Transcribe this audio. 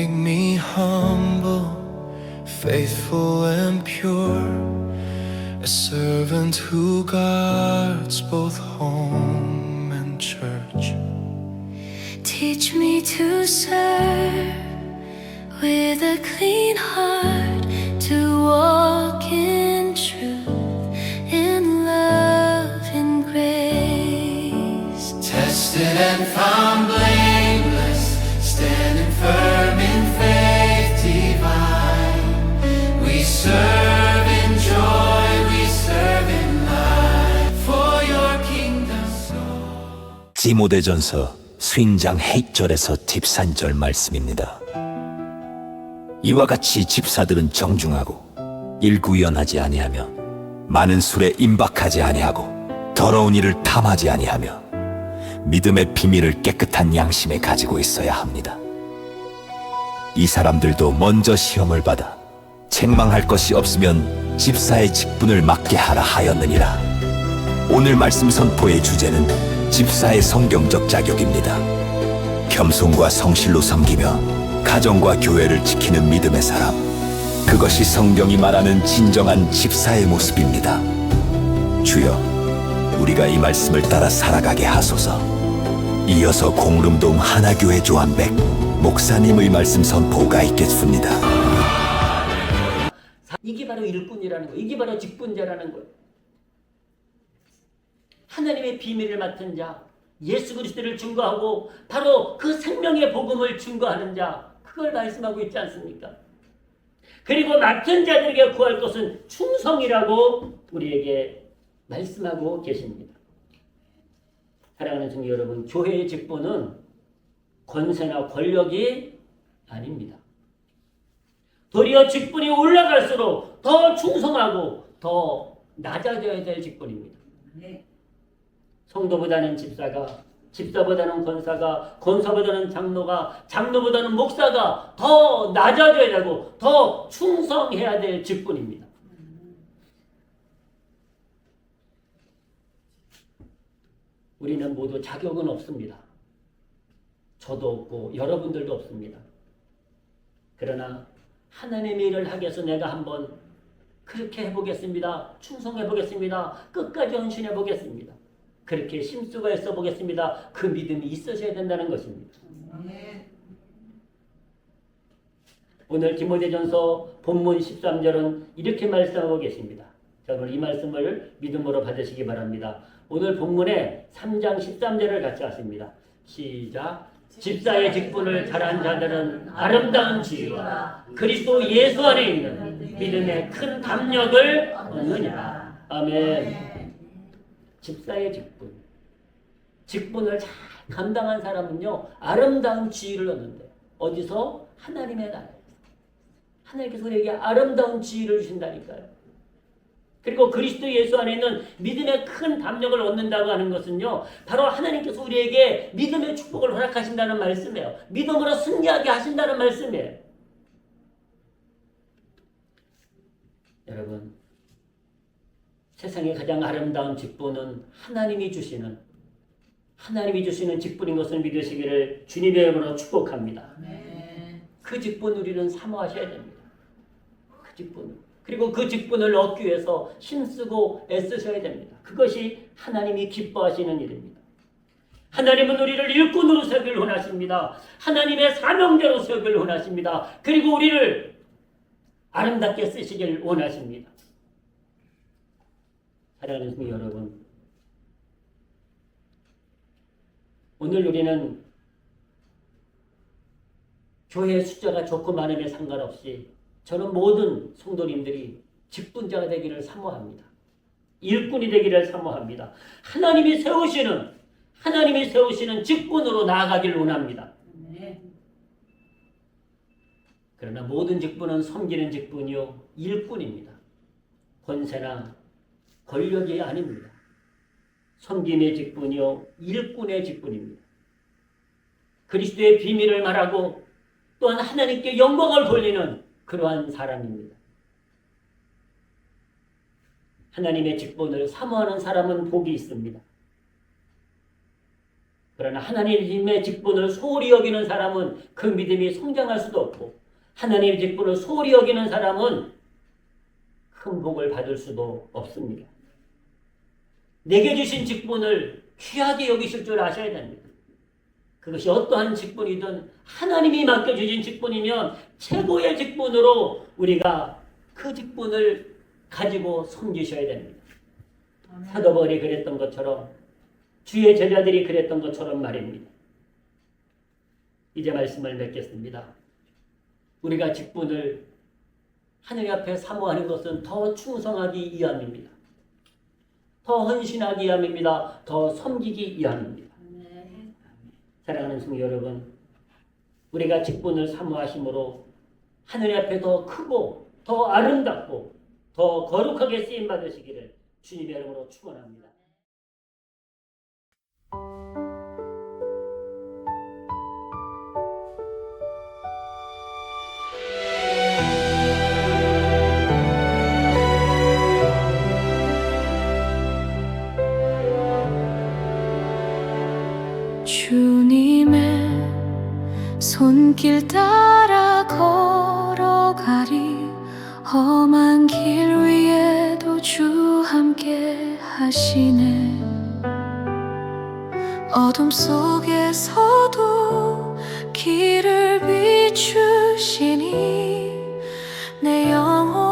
Make me humble, faithful and pure, a servant who guards both home and church. Teach me to serve with a clean heart, to walk in truth, in love, in grace. Tested and found 디모데전서 수인장 헤이절에서 딥산절 말씀입니다. 이와 같이 집사들은 정중하고 일구연하지 아니하며 많은 술에 임박하지 아니하고 더러운 일을 탐하지 아니하며 믿음의 비밀을 깨끗한 양심에 가지고 있어야 합니다. 이 사람들도 먼저 시험을 받아 책망할 것이 없으면 집사의 직분을 맡게 하라 하였느니라. 오늘 말씀 선포의 주제는 집사의 성경적 자격입니다. 겸손과 성실로 섬기며 가정과 교회를 지키는 믿음의 사람. 그것이 성경이 말하는 진정한 집사의 모습입니다. 주여, 우리가 이 말씀을 따라 살아가게 하소서. 이어서 공름동 하나교회 조한백 목사님의 말씀 선포가 있겠습니다. 이게 바로 일꾼이라는 거. 이게 바로 직분자라는 거. 하나님의 비밀을 맡은 자, 예수 그리스도를 증거하고 바로 그 생명의 복음을 증거하는 자, 그걸 말씀하고 있지 않습니까? 그리고 맡은 자들에게 구할 것은 충성이라고 우리에게 말씀하고 계십니다. 사랑하는 성도 여러분, 교회의 직분은 권세나 권력이 아닙니다. 도리어 직분이 올라갈수록 더 충성하고 더 낮아져야 될 직분입니다. 성도보다는 집사가, 집사보다는 권사가, 권사보다는 장로가, 장로보다는 목사가 더 낮아져야 되고 더 충성해야 될 직분입니다. 우리는 모두 자격은 없습니다. 저도 없고 여러분들도 없습니다. 그러나 하나님의 일을 하기 위해서 내가 한번 그렇게 해보겠습니다. 충성해보겠습니다. 끝까지 헌신해보겠습니다. 그렇게 심수가 있어 보겠습니다. 그 믿음이 있으셔야 된다는 것입니다. 오늘 디모데전서 본문 13절은 이렇게 말씀하고 계십니다. 자, 오늘 이 말씀을 믿음으로 받으시기 바랍니다. 오늘 본문에 3장 13절을 같이 하십니다. 시작. 집사의 직분을 잘한 자들은 아름다운 지혜와 그리스도 예수 안에 있는 믿음의 큰 담력을 얻느니라. 아멘. 집사의 직분. 직분을 잘 감당한 사람은요, 아름다운 지위를 얻는데, 어디서? 하나님의 나라에서. 하나님께서 우리에게 아름다운 지위를 주신다니까요. 그리고 그리스도 예수 안에 있는 믿음의 큰 담력을 얻는다고 하는 것은요, 바로 하나님께서 우리에게 믿음의 축복을 허락하신다는 말씀이에요. 믿음으로 승리하게 하신다는 말씀이에요. 여러분, 세상의 가장 아름다운 직분은 하나님이 주시는 하나님이 주시는 직분인 것을 믿으시기를 주님의 이름으로 축복합니다. 그 직분 우리는 사모하셔야 됩니다. 그 직분 그리고 그 직분을 얻기 위해서 힘쓰고 애쓰셔야 됩니다. 그것이 하나님이 기뻐하시는 일입니다. 하나님은 우리를 일꾼으로 세우기를 원하십니다. 하나님의 사명자로 세우기를 원하십니다. 그리고 우리를 아름답게 쓰시길 원하십니다. 성도 여러분, 오늘 우리는 교회 숫자가 적고 많음에 상관없이 저는 모든 성도님들이 직분자가 되기를 사모합니다. 일꾼이 되기를 사모합니다. 하나님이 세우시는 하나님이 세우시는 직분으로 나아가길 원합니다. 그러나 모든 직분은 섬기는 직분이요 일꾼입니다. 권세나 권력이 아닙니다. 섬김의 직분이요 일꾼의 직분입니다. 그리스도의 비밀을 말하고 또한 하나님께 영광을 돌리는 그러한 사람입니다. 하나님의 직분을 사모하는 사람은 복이 있습니다. 그러나 하나님의 직분을 소홀히 여기는 사람은 그 믿음이 성장할 수도 없고 하나님의 직분을 소홀히 여기는 사람은 큰 복을 받을 수도 없습니다. 내게 주신 직분을 귀하게 여기실 줄 아셔야 됩니다. 그것이 어떠한 직분이든 하나님이 맡겨주신 직분이면 최고의 직분으로 우리가 그 직분을 가지고 섬기셔야 됩니다. 사도 바울이 그랬던 것처럼 주의 제자들이 그랬던 것처럼 말입니다. 이제 말씀을 맺겠습니다. 우리가 직분을 하늘 앞에 사모하는 것은 더 충성하기 위함입니다. 더 헌신하기 위함입니다. 더 섬기기 위함입니다. 사랑하는 성도 여러분, 우리가 직분을 사모하심으로 하늘 앞에 더 크고 더 아름답고 더 거룩하게 쓰임 받으시기를 주님의 이름으로 축원합니다. 주님의 손길 따라 걸어가리. 험한 길 위에도 주 함께 하시네. 어둠 속에서도 길을 비추시니 내 영혼